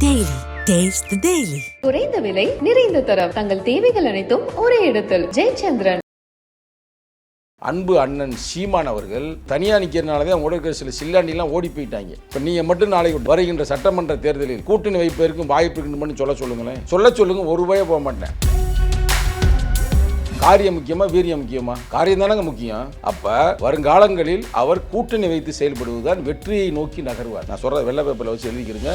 Taste the Daily. குறைந்த விலை நிறைந்த தரம். தங்கள் தேவைகள் அனைத்தும் ஒரே இடத்தில். ஜெயச்சந்திரன். அன்பு அண்ணன் சீமான் அவர்கள் தனியாக நிற்கிறனால தான் இருக்கிற சில சில்லாண்டிலாம் ஓடி போயிட்டாங்க. இப்போ நீங்கள் மட்டும் நாளைக்கு வருகின்ற சட்டமன்ற தேர்தலில் கூட்டணி வைப்பதற்கும் வாய்ப்பு இருக்குன்னு சொல்ல சொல்லுங்களேன். சொல்ல சொல்லுங்க ஒரு ரூபாயே போக மாட்டேன். காரியம் முக்கியமா வீரியம் முக்கியமா? காரியம் தானங்க முக்கியம். அப்ப வருங்காலங்களில் அவர் கூட்டணி வைத்து செயல்படுவதுதான் வெற்றியை நோக்கி நகர்வார். நான் சொல்ற வெள்ளை பேப்பர்ல வச்சு எழுதிக்கிறேங்க.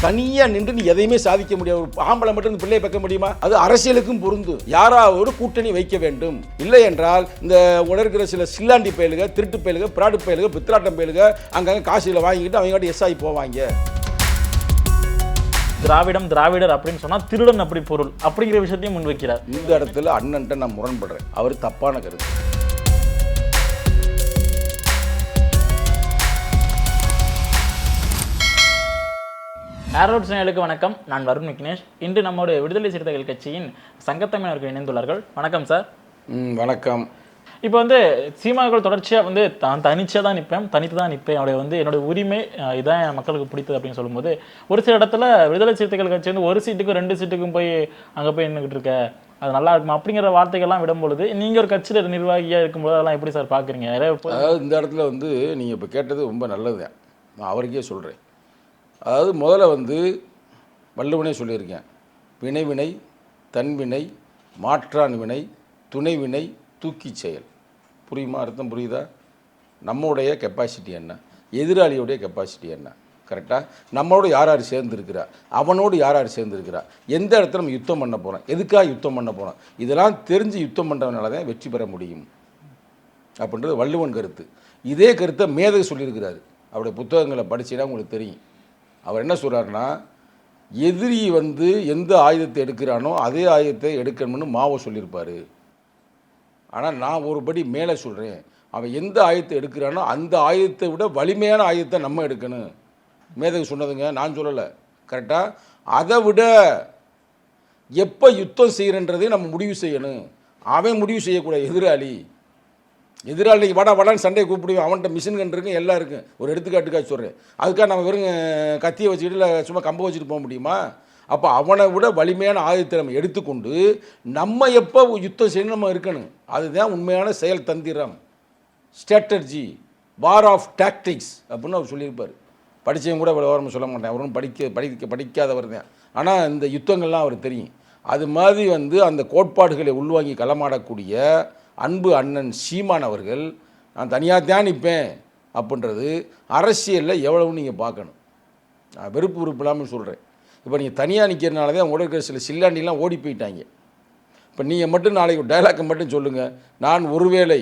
தனியா நின்று நீ எதையுமே சாதிக்க முடியாது. ஒரு ஆம்பளை மட்டும் இந்த பிள்ளையை பார்க்க முடியுமா? அது அரசியலுக்கும் பொருந்தும் யாராவது கூட்டணி வைக்க வேண்டும். இல்லை என்றால் இந்த உடற்கிற சில சில்லாண்டி பயலுக திருட்டு பயலுக பிராடு பயலுக பித்ராட்டம் பயலுக அங்கங்க காசுல வாங்கிக்கிட்டு அவங்க எஸ் ஆகி போவாங்க. திராவிடம் திராவிடர் அப்படின்னு சொன்னா திருடன் அப்படி பொருள் அப்படிங்கிற விஷயத்தையும் முன்வைக்கிறார். இந்த இடத்துல அண்ணன்ட்ட நான் முரண்படுறேன். அவர் தப்பான கருத்து. ஏரோட் சேனலுக்கு வணக்கம். நான் வருண் விக்னேஷ். இன்று நம்மோடு விடுதலை சிறுத்தைகள் கட்சியின் சங்கத்தமிழர்கள் இணைந்துள்ளார்கள். வணக்கம் சார் ம், வணக்கம். இப்போ வந்து சீமாக்கள் தொடர்ச்சியாக வந்து தான் தனிச்சே தான் நிற்பேன் தனித்து தான் நிற்பேன் அவருடைய வந்து என்னோட உரிமை இதான் மக்களுக்கு பிடித்தது அப்படின்னு சொல்லும்போது ஒரு சில இடத்துல விடுதலை சிறுத்தைகள் கட்சி வந்து ஒரு சீட்டுக்கும் ரெண்டு சீட்டுக்கும் போய் அங்கே போய் நின்றுக்கிட்டு இருக்க. அது நல்லா இருக்குமா? அப்படிங்கிற வார்த்தைகள்லாம் விடும்பொழுது நீங்கள் ஒரு கட்சியில் நிர்வாகியாக இருக்கும்போது அதெல்லாம் எப்படி சார் பார்க்குறீங்க அதாவது இந்த இடத்துல வந்து நீங்கள் இப்போ கேட்டது ரொம்ப நல்லது. நான் அவருக்கே சொல்கிறேன் அதாவது முதல்ல வந்து வள்ளுவனே சொல்லியிருக்கேன். வினைவினை தன்வினை மாற்றான் வினை துணைவினை தூக்கி செயல். புரியுமா அர்த்தம் புரியுதா? நம்முடைய கெப்பாசிட்டி என்ன? எதிராளியுடைய கெப்பாசிட்டி என்ன? கரெக்டாக நம்மளோட யார் யார் சேர்ந்துருக்கிறா? அவனோடு யார் யார் சேர்ந்துருக்கிறா? எந்த இடத்துல நம்ம யுத்தம் பண்ண போகிறோம் எதுக்காக யுத்தம் பண்ண போகிறோம் இதெல்லாம் தெரிஞ்சு யுத்தம் பண்ணுறதுனால தான் வெற்றி பெற முடியும். அப்படின்றது வள்ளுவன் கருத்து. இதே கருத்தை மேதகு சொல்லியிருக்கிறாரு. அவருடைய புத்தகங்களை படிச்சுன்னா உங்களுக்கு தெரியும். அவர் என்ன சொல்கிறாருன்னா எதிரி வந்து எந்த ஆயுதத்தை எடுக்கிறானோ அதே ஆயுதத்தை எடுக்கணும்னு மாவோ சொல்லியிருப்பார். ஆனால் நான் ஒரு படி மேலே சொல்கிறேன் அவன் எந்த ஆயுதத்தை எடுக்கிறானோ அந்த ஆயுதத்தை விட வலிமையான ஆயுதத்தை நம்ம எடுக்கணும். மேதகு சொன்னதுங்க நான் சொல்லலை. கரெக்டாக அதை விட எப்போ யுத்தம் செய்கிறன்றதையும் நம்ம முடிவு செய்யணும். அவன் முடிவு செய்யக்கூடாது எதிராளி. எதிராளி வட வடன்னு சண்டையை கூப்பிடுவோம் அவன்கிட்ட மிஷின் கன் இருக்கும் எல்லாம் இருக்கும் ஒரு எடுத்துக்காட்டுக்காக சொல்கிறேன் அதுக்காக நம்ம வெறும் கத்தியை வச்சுக்கிட்டு இல்லை சும்மா கம்பை வச்சுட்டு போக முடியுமா? அப்போ அவனை விட வலிமையான ஆயுதத்திறமை எடுத்துக்கொண்டு நம்ம எப்போ யுத்தம் செய்யணும் நம்ம இருக்கணும். அதுதான் உண்மையான செயல் தந்திரம். ஸ்ட்ராட்டர்ஜி வார் ஆஃப் டாக்டிக்ஸ் அப்படின்னு அவர் சொல்லியிருப்பார். படித்தவங்க கூட அவ்வளோ ஓரமாக சொல்ல மாட்டேன். அவரும் படிக்க படிக்க படிக்காதவர் தான். ஆனால் இந்த யுத்தங்கள்லாம் அவர் தெரியும். அது மாதிரி வந்து அந்த கோட்பாடுகளை உள்வாங்கி களமாடக்கூடிய அன்பு அண்ணன் சீமான் அவர்கள் நான் தனியாக தான் நிற்பேன் அப்படின்றது அரசியலில் எவ்வளவு நீங்கள் பார்க்கணும் நான் வெறுப்பு வெறுப்பு இல்லாமல் சொல்கிறேன் இப்போ நீங்கள் தனியாக நிற்கிறனால தான் உங்களோட இருக்கிற சில சில்லாண்டிலாம் ஓடி போயிட்டாங்க. இப்போ நீங்கள் மட்டும் நாளைக்கு டைலாக்கை மட்டும் சொல்லுங்கள் நான் ஒருவேளை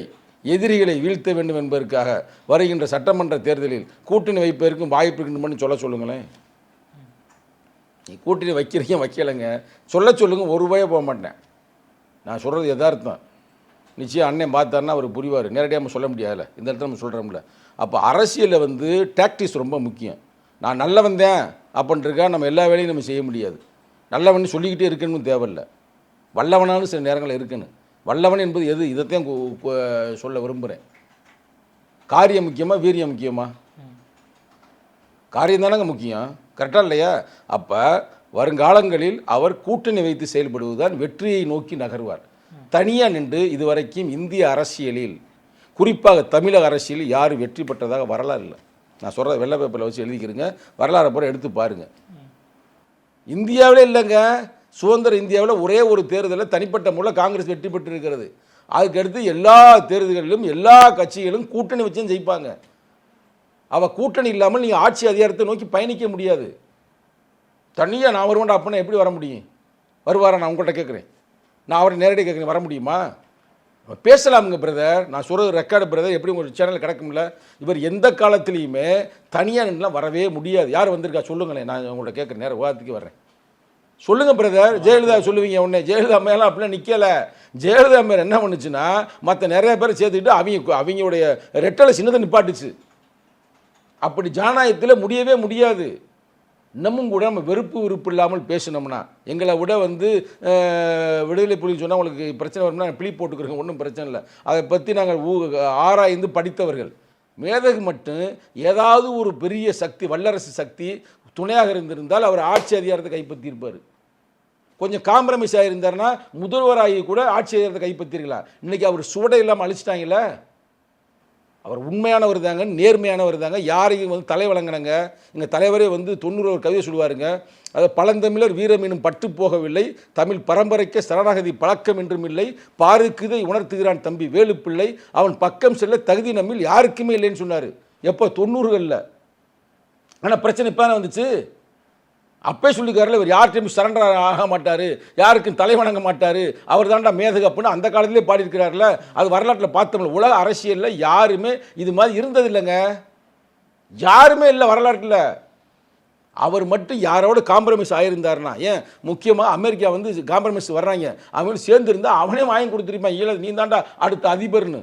எதிரிகளை வீழ்த்த வேண்டும் என்பதற்காக வருகின்ற சட்டமன்ற தேர்தலில் கூட்டணி வைப்பதற்கும் வாய்ப்பு இருக்கணும்னு சொல்ல சொல்லுங்களேன். நீ கூட்டணி வைக்கிறீங்க வைக்கலைங்க. சொல்ல சொல்லுங்கள் ஒரு ரூபாயே போக மாட்டேன். நான் சொல்கிறது எதார்த்தம் நிச்சயம் அண்ணன் பார்த்தாருன்னா அவர் புரிவார். நேரடியாக நம்ம சொல்ல முடியாதுல்ல. இந்த இடத்துல நம்ம சொல்கிறோம்ல அப்போ அரசியலில் வந்து டாக்டிஸ் ரொம்ப முக்கியம். நான் நல்லவன் தான் அப்படின்றக்கா நம்ம எல்லா வேலையும் நம்ம செய்ய முடியாது. நல்லவன் சொல்லிக்கிட்டே இருக்கணும்னு தேவையில்லை. வல்லவனாலும் சில நேரங்களில் இருக்குன்னு வல்லவன் என்பது எது? இதைத்தான் சொல்ல விரும்புகிறேன் காரியம் முக்கியமாக வீரியம் முக்கியமா? காரியம் தானங்க முக்கியம். கரெக்டாக இல்லையா? அப்போ வருங்காலங்களில் அவர் கூட்டணி வைத்து செயல்படுவதுதான் வெற்றியை நோக்கி நகர்வார். தனியாக நின்று இதுவரைக்கும் இந்திய அரசியலில் குறிப்பாக தமிழக அரசியலில் யார் வெற்றி பெற்றதாக வரலாறு இல்லை. நான் சொல்கிறத வெள்ளை பேப்பரில் வச்சு எழுதிக்கிறேங்க. வரலாறு பூரா எடுத்து பாருங்கள் இந்தியாவிலே இல்லைங்க. சுதந்திர இந்தியாவில் ஒரே ஒரு தேர்தலில் தனிப்பட்ட முறையில் காங்கிரஸ் வெற்றி பெற்றிருக்கிறது. அதுக்கடுத்து எல்லா தேர்தல்களிலும் எல்லா கட்சிகளும் கூட்டணி வச்சும் ஜெயிப்பாங்க. அவள் கூட்டணி இல்லாமல் நீங்கள் ஆட்சி அதிகாரத்தை நோக்கி பயணிக்க முடியாது. தனியாக நான் வருவேன்டா அப்படின்னா எப்படி வர முடியும்? வருவாரா நான் உங்கள்கிட்ட கேட்குறேன். நான் அவரை நேரடியாக கேட்குறேன் வர முடியுமா? பேசலாமுங்க பிரதர் நான் சொல்கிறது ரெக்கார்டு பிரதர் எப்படி உங்கள் சேனலில் கிடக்கும்ல? இவர் எந்த காலத்துலேயுமே தனியாக நின்றுலாம் வரவே முடியாது. யார் வந்திருக்கா? சொல்லுங்களேன். நான் உங்கள்கிட்ட கேட்குற நேரம் விவாதத்துக்கு வரேன் சொல்லுங்கள் பிரதர் ஜெயலலிதா சொல்லுவீங்க உடனே. ஜெயலலிதா மேலாம் அப்படிலாம் நிற்கலை ஜெயலலிதா மேலே என்ன பண்ணுச்சுன்னா மற்ற நிறைய பேர் சேர்த்துக்கிட்டு அவங்க அவங்களுடைய ரெட்டலை சின்னதை நிப்பாட்டுச்சு. அப்படி ஜனநாயகத்தில் முடியவே முடியாது. இன்னமும் கூட நம்ம வெறுப்பு விருப்பு இல்லாமல் பேசினோம்னா எங்களை விட வந்து விடுதலை புலின்னு சொன்னால் உங்களுக்கு பிரச்சனை வரும்னா பிளி போட்டுக்கிறோங்க ஒன்றும் பிரச்சனை இல்லை. அதை பற்றி நாங்கள் ஊ ஆராய்ந்து படித்தவர்கள். மேதகு மட்டும் ஏதாவது ஒரு பெரிய சக்தி வல்லரசு சக்தி துணையாக இருந்திருந்தால் அவர் ஆட்சி அதிகாரத்தை கைப்பற்றியிருப்பார். கொஞ்சம் காம்ப்ரமைஸ் ஆகியிருந்தாருன்னா முதல்வராகி கூட ஆட்சி அதிகாரத்தை கைப்பற்றிருக்கலாம். இன்றைக்கி அவர் சுவடை இல்லாமல் அழிச்சிட்டாங்களே அவர் உண்மையானவர் தாங்க நேர்மையானவர் தாங்க. யாரையும் வந்து தலை வழங்கினங்க எங்கள் தலைவரே வந்து தொண்ணூறு ஒரு கவிதை சொல்லுவாருங்க. அதாவது பழந்தமிழர் வீரமீனும் பட்டு போகவில்லை. தமிழ் பரம்பரைக்கே சரணாகதி பழக்கம் என்றும் இல்லை. பாருக்குதை உணர்த்துகிறான் தம்பி வேலுப்பிள்ளை. அவன் பக்கம் செல்ல தகுதி நம்மில் யாருக்குமே இல்லைன்னு சொன்னார். எப்போ? தொண்ணூறுகளில். ஆனால் பிரச்சனை இப்போ வந்துச்சு? அப்பே சொல்லிக்காரில் இவர் யார்கிட்டையும் சரண்டர் ஆக மாட்டார். யாருக்கும் தலை வணங்க மாட்டார். அவர் தாண்டா மேதகப்புன்னு அப்படின்னு அந்த காலத்திலே பாடியிருக்கிறார்ல. அது வரலாற்றில் பார்த்தோம்ல உலக அரசியலில் யாருமே இது மாதிரி இருந்தது இல்லைங்க யாருமே இல்லை வரலாற்றில். அவர் மட்டும் யாரோட காம்ப்ரமைஸ் ஆகியிருந்தாருன்னா ஏன்? முக்கியமாக அமெரிக்கா வந்து காம்ப்ரமைஸ் வர்றாங்க. அவங்களும் சேர்ந்துருந்தா அவனே வாங்கி கொடுத்துருப்பான். ஈழ நீ தாண்டா அடுத்த அதிபர்னு.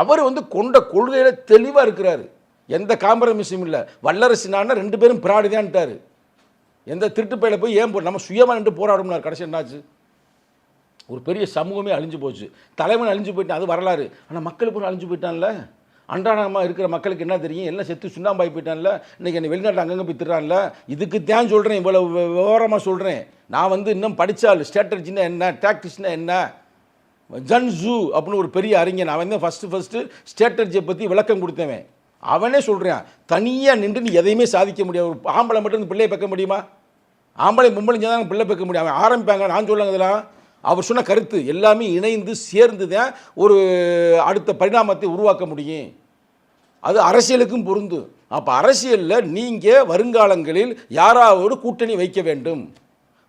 அவர் வந்து கொண்ட கொள்கையில் தெளிவாக இருக்கிறாரு. எந்த காம்ப்ரமைஸும் இல்லை. வல்லரசு நான் ரெண்டு பேரும் பிராடுதான்ட்டார் எந்த திருட்டு பயில போய் ஏன் போ நம்ம சுயமாக நின்று போராடணும்னார் கடைசி என்னாச்சு? ஒரு பெரிய சமூகமே அழிஞ்சு போச்சு. தலைவன் அழிஞ்சு போயிட்டான் அது வரலாறு. ஆனால் மக்கள் ஒரு அழிஞ்சு போயிட்டான்ல? அன்றாடமாக இருக்கிற மக்களுக்கு என்ன தெரியும்? எல்லாம் செத்து சுண்ணாம்பாய் போயிட்டான்ல? இன்றைக்கி என்ன வெளிநாட்டில் அங்கங்கே போய் திட்டுறான்ல? இதுக்கு தான் சொல்கிறேன் இவ்வளோ விவரமாக சொல்கிறேன் நான் வந்து இன்னும் படித்தாள் ஸ்ட்ராட்டஜினா என்ன டாக்டிக்ஸ்னால் என்ன? ஜன்சு அப்படின்னு ஒரு பெரிய அறிஞன் அவன் தான் ஃபஸ்ட்டு ஃபஸ்ட்டு ஸ்ட்ராட்டஜியை பற்றி விளக்கம் கொடுத்தவன். அவனே சொல்கிறான் தனியாக நின்று நீ எதையுமே சாதிக்க முடியாது. ஒரு ஆம்பளை மட்டும் இந்த பிள்ளையை பார்க்க முடியுமா? ஆம்பளை பொம்பளை தான் பிள்ளை பெக்க முடியும். அவன் ஆரம்பிப்பாங்க நான் சொல்லுங்க இதெல்லாம் அவர் சொன்ன கருத்து எல்லாமே இணைந்து சேர்ந்து தான் ஒரு அடுத்த பரிணாமத்தை உருவாக்க முடியும். அது அரசியலுக்கும் பொருந்தும் அப்போ அரசியலில் நீங்கள் வருங்காலங்களில் யாராவது கூட்டணி வைக்க வேண்டும்.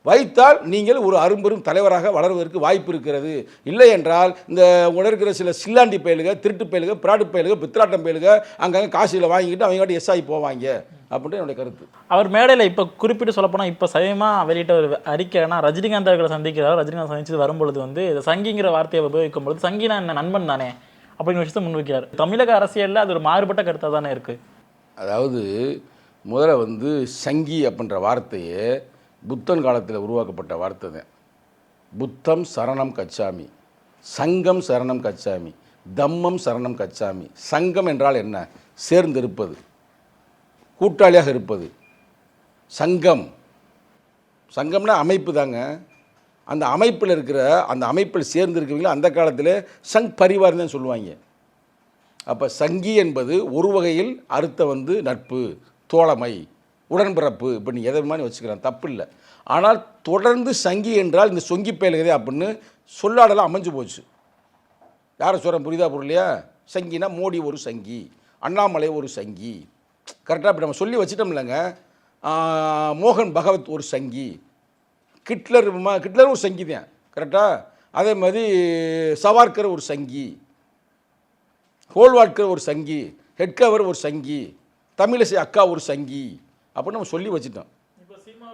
வைத்தால் நீங்கள் ஒரு அரும்பெரும் தலைவராக வளர்வதற்கு வாய்ப்பு இருக்கிறது. இல்லை என்றால் இந்த உள்ள இருக்கிற சில சில்லாண்டி பயலுக திருட்டு பயலுக பிராடு பயலுக பித்ராட்டம் பயலுக அங்கங்கே காசியில் வாங்கிக்கிட்டு அவங்க எஸ்ஆகி போவாங்க. அப்படின்ட்டு என்னுடைய கருத்து. அவர் மேடையில் இப்போ குறிப்பிட்டு சொல்லப்போனால் இப்போ சமயமாக வெளியிட்ட ஒரு அறிக்கைனா ரஜினிகாந்த் அவர்களை சந்திக்கிறார். ரஜினிகாந்த் சந்திச்சது வரும்பொழுது வந்து இந்த சங்கிங்கிற வார்த்தையை உபயோகிக்கும் பொழுது சங்கினா என்ன நண்பன் தானே அப்படிங்கிற விஷயத்தை முன்வைக்கிறார். தமிழக அரசியலில் அது ஒரு மாறுபட்ட கருத்தாக தானே இருக்குது அதாவது முதல்ல வந்து சங்கி அப்படின்ற வார்த்தையே புத்தன் காலத்தில் உருவாக்கப்பட்ட வார்த்தை தான் புத்தம் சரணம் கச்சாமி சங்கம் சரணம் கச்சாமி தம்மம் சரணம் கச்சாமி. சங்கம் என்றால் என்ன? சேர்ந்திருப்பது கூட்டாளியாக இருப்பது. சங்கம் சங்கம்னா அமைப்பு தாங்க. அந்த அமைப்பில் இருக்கிற அந்த அமைப்பில் சேர்ந்து அந்த காலத்தில் சங் பரிவார் தான் சொல்லுவாங்க. அப்போ சங்கி என்பது ஒரு வகையில் அர்த்தம் வந்து நட்பு தோழமை. உடன்பிறப்பு இப்போ நீ எதை மாதிரி வச்சுக்கிறேன் தப்பு இல்லை ஆனால் தொடர்ந்து சங்கி என்றால் இந்த சொங்கி பயலுகதே அப்படின்னு சொல்லாடலாம் அமைஞ்சு போச்சு. யாரை சொல்கிறேன் புரியுதா பொருளையா சங்கினா மோடி ஒரு சங்கி அண்ணாமலை ஒரு சங்கி. கரெக்டாக இப்போ நம்ம சொல்லி வச்சிட்டோம்லங்க. மோகன் பகவத் ஒரு சங்கி. கிட்லர் ம- கிட்லர் ஒரு சங்கி தான் கரெக்டாக அதே மாதிரி சவார்கர் ஒரு சங்கி. ஹோல்வாட்கர் ஒரு சங்கி. ஹெட்கவர் ஒரு சங்கி. தமிழிசை அக்கா ஒரு சங்கி. அப்படின்னு நம்ம சொல்லி வச்சுட்டோம்.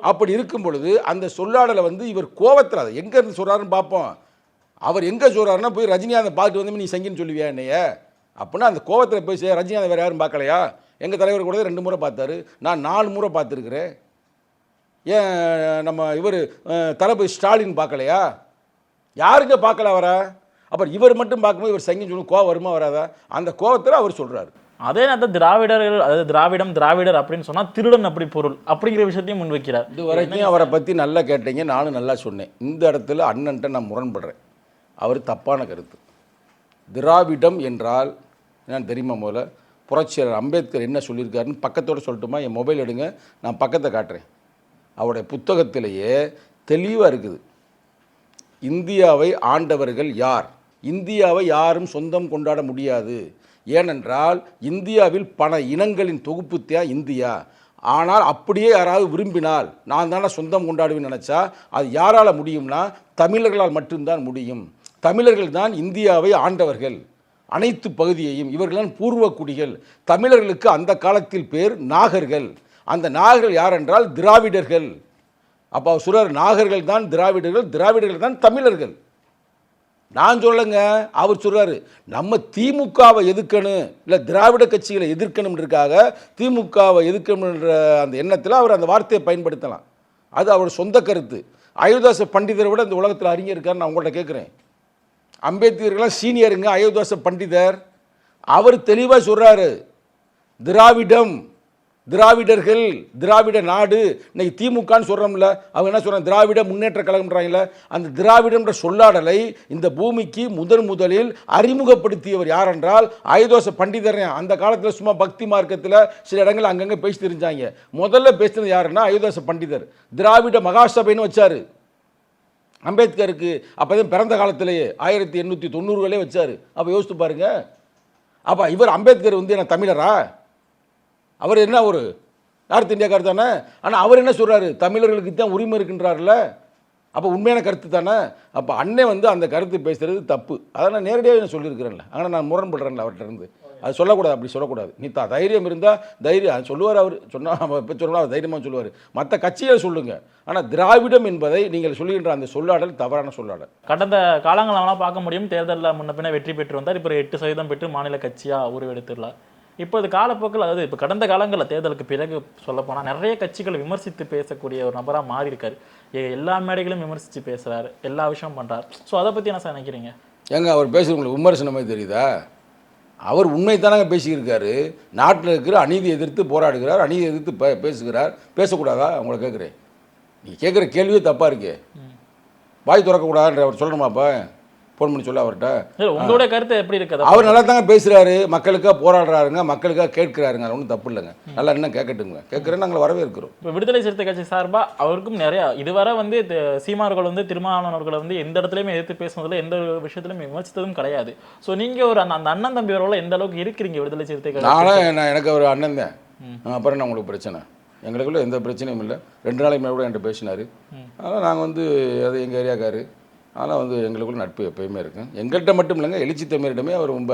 அப்படி இருக்கும் பொழுது அந்த சொல்லாடலை வந்து இவர் கோவத்தில் அதை எங்கே இருந்து சொல்கிறாருன்னு பார்ப்போம். அவர் எங்கே சொல்கிறாருன்னா போய் ரஜினிகாந்தை பார்த்துட்டு வந்து நீ சங்கின்னு சொல்லுவியா என்னைய? அப்படின்னா அந்த கோவத்தில் போய் சே ரஜினிகாந்த் வேறு யாரும் பார்க்கலையா? எங்கள் தலைவர் கூட ரெண்டு முறை பார்த்தாரு. நான் நாலு முறை பார்த்துருக்குறேன். ஏன் நம்ம இவர் தளபதி ஸ்டாலின் பார்க்கலையா? யாருங்க பார்க்கல வரா அப்புறம் இவர் மட்டும் பார்க்கும்போது இவர் சங்கின்னு சொல்லி கோவம் வருமா வராதா? அந்த கோவத்தில் அவர் சொல்கிறாரு அதே நேரத்தில் திராவிடர்கள் அதாவது திராவிடம் திராவிடர் அப்படின்னு சொன்னால் திருடன் அப்படி பொருள் அப்படிங்கிற விஷயத்தையும் முன்வைக்கிறார். இது வரைக்கும் அவரை பற்றி நல்லா கேட்டீங்க நானும் நல்லா சொன்னேன். இந்த இடத்துல அண்ணன்ட்ட நான் முரண்படுறேன். அவர் தப்பான கருத்து. திராவிடம் என்றால் என்னன்னு தெரியுமா முதல்ல? புரட்சியாளர் அம்பேத்கர் என்ன சொல்லியிருக்காருன்னு பக்கத்தோடு சொல்லட்டுமா? என் மொபைல் எடுங்க நான் பக்கத்தை காட்டுறேன். அவருடைய புத்தகத்திலேயே தெளிவாக இருக்குது. இந்தியாவை ஆண்டவர்கள் யார்? இந்தியாவை யாரும் சொந்தம் கொண்டாட முடியாது. ஏனென்றால் இந்தியாவில் பல இனங்களின் தொகுப்பு தான் இந்தியா. ஆனால் அப்படியே யாராவது விரும்பினால் நான் தானே சொந்தம் கொண்டாடுவேன்னு நினச்சா அது யாரால் முடியும்னா தமிழர்களால் மட்டும்தான் முடியும். தமிழர்கள் தான் இந்தியாவை ஆண்டவர்கள். அனைத்து பகுதியையும் இவர்கள்தான் பூர்வ குடிகள். தமிழர்களுக்கு அந்த காலத்தில் பேர் நாகர்கள். அந்த நாகர்கள் யார் என்றால் திராவிடர்கள். அப்போ சுரர் நாகர்கள் தான் திராவிடர்கள் திராவிடர்கள் தான் தமிழர்கள். நான் சொல்லுங்க அவர் சொல்கிறாரு நம்ம திமுகவை எதிர்க்கணும் இல்லை திராவிட கட்சிகளை எதிர்க்கணுன்றதுக்காக திமுகவை எதிர்க்கணுன்ற அந்த எண்ணத்தில் அவர் அந்த வார்த்தையை பயன்படுத்தலாம். அது அவர் சொந்த கருத்து. அயோத்தாச பண்டிதரை விட இந்த உலகத்தில் அறிஞர் இருக்காருன்னு நான் உங்கள்கிட்ட கேட்குறேன் அம்பேத்கர்லாம் சீனியருங்க அயோத்தாச பண்டிதர். அவர் தெளிவாக சொல்கிறாரு திராவிடம் திராவிடர்கள் திராவிட நாடு இன்னைக்கு திமுகன்னு சொல்கிறோம்ல அவங்க என்ன சொல்கிறாங்க திராவிட முன்னேற்ற கழகம்ன்றாங்கல்ல அந்த திராவிடம்ன்ற சொல்லாடலை இந்த பூமிக்கு முதன் முதலில் அறிமுகப்படுத்தியவர் யார் என்றால் ஆயுதோச பண்டிதரன் அந்த காலத்தில் சும்மா பக்தி மார்க்கத்தில் சில இடங்கள் அங்கங்கே பேசி தெரிஞ்சாங்க. முதல்ல பேசினது யாருன்னா ஆயுதோச பண்டிதர். திராவிட மகாசபைன்னு வச்சார். அம்பேத்கருக்கு அப்போதான் பிறந்த காலத்திலேயே ஆயிரத்தி எண்ணூற்றி தொண்ணூறுகளே வச்சார். அப்போ யோசித்து பாருங்கள் அப்போ இவர் அம்பேத்கர் வந்து என்ன தமிழரா? அவர் என்ன ஒரு நார்த் இந்தியாக்கார் தானே? ஆனால் அவர் என்ன சொல்கிறாரு தமிழர்களுக்கு தான் உரிமை இருக்குன்றார்ல அப்போ உண்மையான கருத்து தானே? அப்போ அண்ணே வந்து அந்த கருத்து பேசுகிறது தப்பு. அதை நான் நேரடியாக நான் சொல்லியிருக்கிறேன்ல. ஆனால் நான் முரண்படுறேன்ல அவர்கிட்ட இருந்து அது சொல்லக்கூடாது அப்படி சொல்லக்கூடாது. நீ தா தைரியம் இருந்தால் தைரியம் சொல்லுவார் அவர். சொன்னால் இப்போ சொல்லலாம் அவர் தைரியமாக சொல்லுவார். மற்ற கட்சியை சொல்லுங்கள் ஆனால் திராவிடம் என்பதை நீங்கள் சொல்லுகின்ற அந்த சொல்லாடல் தவறான சொல்லாடல். கடந்த காலங்களெல்லாம் பார்க்க முடியும் தேர்தலில் முன்ன பின்ன வெற்றி பெற்று வந்தார். இப்போ எட்டு சதவீதம் பெற்று மாநில கட்சியாக உருவெடுத்துள்ளார். இப்போ இது காலப்போக்கில் அதாவது இப்போ கடந்த காலங்களில் தேர்தலுக்கு பிறகு சொல்லப்போனால் நிறைய கட்சிகளை விமர்சித்து பேசக்கூடிய ஒரு நபராக மாறி இருக்காரு எல்லா மேடைகளும் விமர்சித்து பேசுறாரு எல்லா விஷயம் பண்றாரு. ஸோ அதை பற்றி என்ன சார் நினைக்கிறீங்க? ஏங்க அவர் பேசுறது உங்களுக்கு விமர்சனமே தெரியுதா? அவர் உண்மை தானங்க பேசியிருக்காரு. நாட்டில் இருக்கிற அநீதி எதிர்த்து போராடுகிறார் அநீதி எதிர்த்து பே பேசுகிறார். பேசக்கூடாதா? உங்களை கேட்குறேன் நீ கேட்குற கேள்வியே தப்பாக இருக்கே. வாய் திறக்கக்கூடாதுன்ற அவர் சொல்லணுமாப்பா? ஃபோன் பண்ணி சொல்ல அவர்கிட்ட. இல்ல உங்களுடைய கருத்து எப்படி இருக்குது? அவர் நல்லா தாங்க பேசுகிறாரு மக்களுக்காக போராடுறாருங்க. மக்களுக்காக கேட்கிறாருங்க. ஒன்றும் தப்பு இல்லைங்க. நல்லா இன்னும் கேட்கட்டுங்க கேட்குறேன் நாங்கள் வரவேற்கிறோம். இப்போ விடுதலை சிறுத்தை கட்சி சார்பா அவருக்கும் நிறைய இதுவரை வந்து சீமார்கள் வந்து திருமாவளவர்களை வந்து எந்த இடத்துலையுமே எதிர்த்து பேசுனதுல எந்த ஒரு விஷயத்திலும் விமர்சித்ததும் கிடையாது. ஸோ நீங்க ஒரு அந்த அந்த அண்ணன் தம்பி உறவுல எந்த அளவுக்கு இருக்கிறீங்க விடுதலை சிறுத்தை கட்சி? நானும் நான் எனக்கு ஒரு அண்ணன் தான். அப்புறம் என்ன உங்களுக்கு பிரச்சனை? எங்களுக்குள்ள எந்த பிரச்சனையும் இல்லை. ரெண்டு நாளைக்கு மேலே கூட என்கிட்ட பேசினார். அதனால் நாங்கள் வந்து அது எங்கள் ஏரியாக்காரு. அதனால் வந்து எங்களுக்குள்ள நட்பு எப்பயுமே இருக்கும் எங்கள்கிட்ட மட்டும் இல்லைங்க எழுச்சி தமிழிடமே அவர் ரொம்ப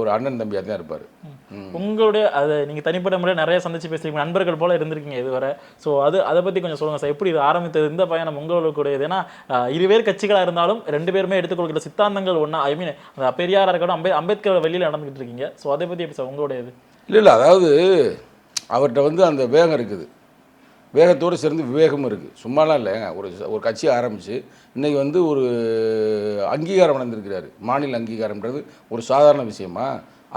ஒரு அண்ணன் தம்பியாக தான் இருப்பார். உங்களுடைய அது நீங்க தனிப்பட்ட முறையில் நிறைய சந்திச்சு பேசுறீங்க நண்பர்கள் போல இருந்திருக்கீங்க இதுவரை. ஸோ அது அதை பத்தி கொஞ்சம் சொல்லுங்க சார். எப்படி இது ஆரம்பித்தது? இந்த பயணம் உங்களுடைய ஏன்னா இருவேறு கட்சிகளா இருந்தாலும் ரெண்டு பேருமே எடுத்துக்கொள்கிற சித்தாந்தங்கள் ஒண்ணா ஐ மீன் பெரியாரா இருக்கட்டும் அம்பே அம்பேத்கர் வெளியில நடந்துகிட்டு இருக்கீங்க. ஸோ அதை பத்தி எப்படி சார்? உங்களுடைய இது இல்லை இல்லை. அதாவது அவர்கிட்ட வந்து அந்த வேகம் இருக்குது. வேகத்தோடு சேர்ந்து விவேகமும் இருக்குது சும்மாலாம் இல்லைங்க. ஒரு ஒரு கட்சியை ஆரம்பித்து இன்றைக்கி வந்து ஒரு அங்கீகாரம் அடைந்திருக்கிறாரு மாநில அங்கீகாரம்ன்றது ஒரு சாதாரண விஷயமா?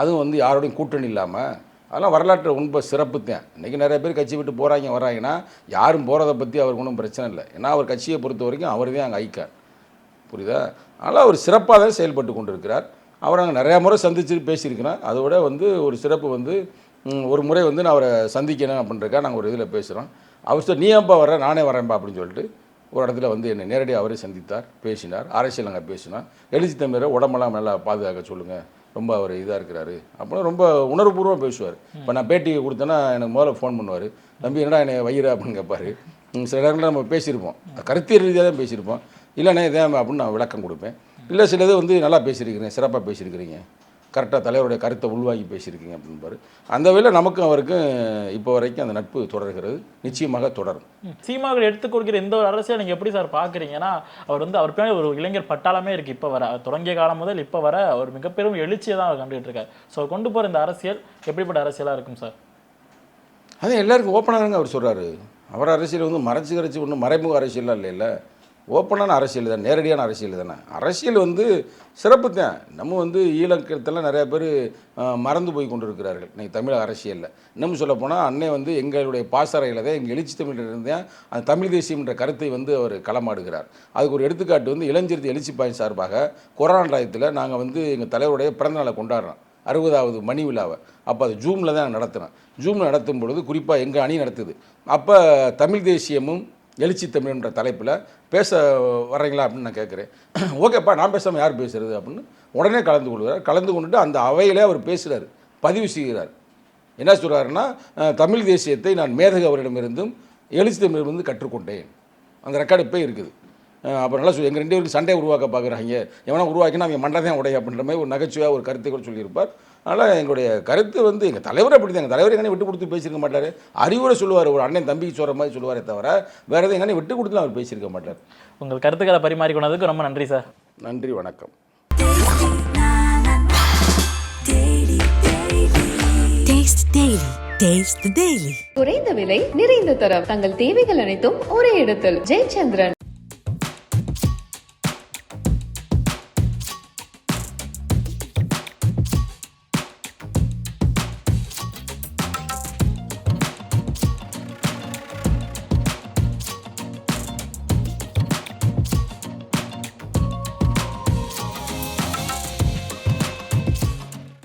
அதுவும் வந்து யாரோடையும் கூட்டணி இல்லாமல் அதெல்லாம் வரலாற்று ரொம்ப சிறப்பு தான். இன்றைக்கி நிறைய பேர் கட்சி விட்டு போகிறாங்க வர்றாங்கன்னா யாரும் போகிறத பற்றி அவருக்கு ஒன்றும் பிரச்சனை இல்லை. ஏன்னா அவர் கட்சியை பொறுத்த வரைக்கும் அவர் தான் அங்கே ஐக்கான் புரியுதா? அதனால் அவர் சிறப்பாக தான் செயல்பட்டு கொண்டிருக்கிறார். அவர் அங்கே நிறையா முறை சந்திச்சு பேசியிருக்கிறேன் அதோட வந்து ஒரு சிறப்பு வந்து ஒரு முறை வந்து நான் அவரை சந்திக்கணும் அப்படின்றக்கா நாங்கள் ஒரு இதில் பேசுகிறோம் அவர் சார் நீ ஏன்பா வர்ற? நானே வரேன்பா அப்படின்னு சொல்லிட்டு ஒரு இடத்துல வந்து என்னை நேரடியாக அவரே சந்தித்தார் பேசினார் அரசியல் அங்கே பேசினார். எழுச்சி தம்பியரை உடம்பெல்லாம் நல்லா பாதுகாக்க சொல்லுங்கள் ரொம்ப அவர் இதாக இருக்கிறாரு. அப்புறம் ரொம்ப உணர்வுபூர்வமாக பேசுவார். இப்போ நான் பேட்டி கொடுத்தேன்னா எனக்கு முதல்ல ஃபோன் பண்ணுவார். தம்பி என்னடா என்னை வயிறு அப்படின்னு கேட்பாரு சில நேரங்களில் நம்ம பேசியிருப்போம். கருத்தியல் ரீதியாக தான் பேசியிருப்போம். இல்லைண்ணே இதான் அப்படின்னு நான் விளக்கம் கொடுப்பேன். இல்லை சிலது வந்து நல்லா பேசியிருக்கிறீங்க சிறப்பாக பேசியிருக்கிறீங்க. கரெக்டாக தலைவருடைய கருத்தை உள்வாங்கி பேசியிருக்கீங்க அப்படின்பாரு அந்த வகையில் நமக்கும் அவருக்கும் இப்போ வரைக்கும் அந்த நட்பு தொடர்கிறது. நிச்சயமாக தொடரும். ம். சீமாவுக்கு எடுத்துக் கொடுக்கிற எந்த ஒரு அரசியல் நீங்க எப்படி சார் பாக்குறீங்க ஏன்னா அவர் வந்து அவர் பின்னாடி ஒரு இளைஞர் பட்டாளமே இருக்கு இப்ப வர தொடங்கிய காலம் முதல் இப்ப வர அவர் மிகப்பெரும் எழுச்சியை தான் அவர் கண்டுகிட்டு இருக்காரு. ஸோ கொண்டு போற இந்த அரசியல் எப்படிப்பட்ட அரசியலா இருக்கும் சார்? அதே எல்லாருக்கும் ஓப்பனாக அவர் சொல்கிறாரு அவர் அரசியல் வந்து மறைச்சு கரைச்சி ஒன்றும் மறைமுக அரசியல்லாம் இல்லைல்ல. ஓப்பனான அரசியல் தான் நேரடியான அரசியல் தானே. அரசியல் வந்து சிறப்பு தான். நம்ம வந்து ஈழக்கத்தில் நிறையா பேர் மறந்து போய் கொண்டிருக்கிறார்கள். இன்றைக்கி தமிழக அரசியலில். இன்னும் சொல்லப்போனால் அன்னை வந்து எங்களுடைய பாசறையில் தான் எங்கள் எழுச்சி தமிழில் இருந்தேன் அந்த தமிழ் தேசியம்ன்ற கருத்தை வந்து அவர் களமாடுகிறார். அதுக்கு ஒரு எடுத்துக்காட்டு வந்து இளஞ்சிறுத்தை எழுச்சி பாயின் சார்பாக கொரோனா டயத்தில் நாங்கள் வந்து எங்கள் தலைவருடைய பிறந்தநாளை கொண்டாடுறோம். அறுபதாவது மணி விழாவை. அப்போ அது ஜூமில் தான் நடத்துகிறேன் ஜூமில் நடத்தும் பொழுது குறிப்பாக எங்கள் அணி நடத்துது. அப்போ தமிழ் தேசியமும் எழுச்சி தமிழ்ன்ற தலைப்பில் பேச வர்றீங்களா அப்படின்னு நான் கேட்குறேன். ஓகேப்பா நான் பேசாமல் யார் பேசுகிறது அப்படின்னு உடனே கலந்து கொள்கிறார். கலந்து கொண்டுட்டு அந்த அவையிலே அவர் பேசுகிறார் பதிவு செய்கிறார். என்ன சொல்கிறாருன்னா தமிழ் தேசியத்தை நான் மேதக அவரிடமிருந்தும் எழுச்சி கற்றுக்கொண்டேன். அந்த ரெக்கார்டு இப்போ இருக்குது. அப்புறம் அப்போ நல்லா சொல்லி எங்கள் ரெண்டு பேருக்கு சண்டை உருவாக்க பார்க்குறாங்க. எவனா உருவாக்கினா அவங்க மண்டதான் உடைய அப்படின்ற மாதிரி ஒரு நகைச்சுவையாக ஒரு கருத்தை கூட சொல்லியிருப்பார். அதனால் எங்களுடைய கருத்து வந்து எங்கள் தலைவர் அப்படி தான் எங்கள் தலைவர் எங்கே விட்டு கொடுத்து பேசியிருக்க மாட்டார். அறிவுரை சொல்லுவார் ஒரு அண்ணன் தம்பிக்கு சொல்கிற மாதிரி சொல்லுவாரே தவிர வேறு எதுவும் எங்கே விட்டு கொடுத்துலாம் அவர் பேசியிருக்க மாட்டார். உங்கள் கருத்துக்களை பரிமாறிக்கொண்டதுக்கு ரொம்ப நன்றி சார். நன்றி வணக்கம். Taste Daily. Taste the Daily. குறைந்த விலை நிறைந்த தரம். தங்கள் தேவைகள் அனைத்தும் ஒரே இடத்தில். ஜெயச்சந்திரன்.